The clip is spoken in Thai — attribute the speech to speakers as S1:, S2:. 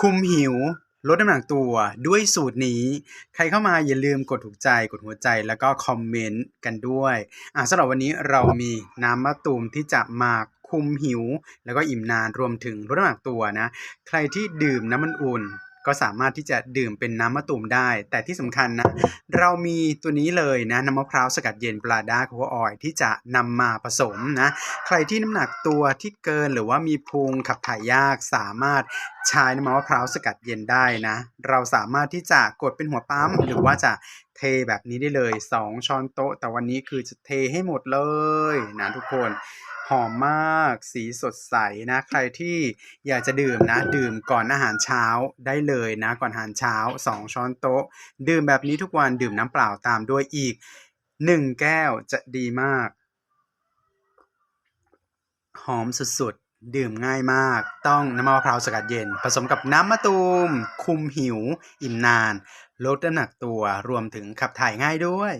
S1: คุมหิว ลดน้ำหนักตัวด้วยสูตรนี้ ใครเข้ามาอย่าลืมกดถูกใจกดหัวใจแล้วก็คอมเมนต์กันด้วยอะสำหรับวันนี้เรามีน้ำมะตูมที่จะมาคุมหิว แล้วก็อิ่มนานรวมถึงลดน้ำหนักตัวนะ ใครที่ดื่มน้ำมันอุ่น ก็สามารถที่จะดื่มเป็นน้ำมะตูมได้ แต่ที่สำคัญนะ เรามีตัวนี้เลยนะน้ำมะพร้าวสกัดเย็นปลาด้าโคโออยที่จะนำมาผสมนะใครที่น้ำหนักตัวที่เกินหรือว่ามีพุงขับถ่ายยากสามารถใช้น้ำมะพร้าวสกัดเย็นได้นะ เราสามารถที่จะกดเป็นหัวปั๊มหรือว่าจะเทแบบนี้ได้เลย 2 ช้อนโต๊ะ แต่วันนี้คือจะเทให้หมดเลยนะทุกคน หอมมาก สีสดใสนะ ใครที่อยากจะดื่มนะ ดื่มก่อนอาหารเช้าได้เลยนะ ก่อนอาหารเช้า 2 ช้อนโต๊ะ ดื่มแบบนี้ทุกวันดื่มน้ำเปล่าตามด้วยอีก 1 แก้วจะดีมาก หอมสุดๆ ดื่มง่ายมาก ต้องน้ำมะพร้าวสกัดเย็น ผสมกับน้ำมะตูม คุมหิว อิ่มนาน ลดน้ำหนักตัวรวมถึงขับถ่ายง่ายด้วย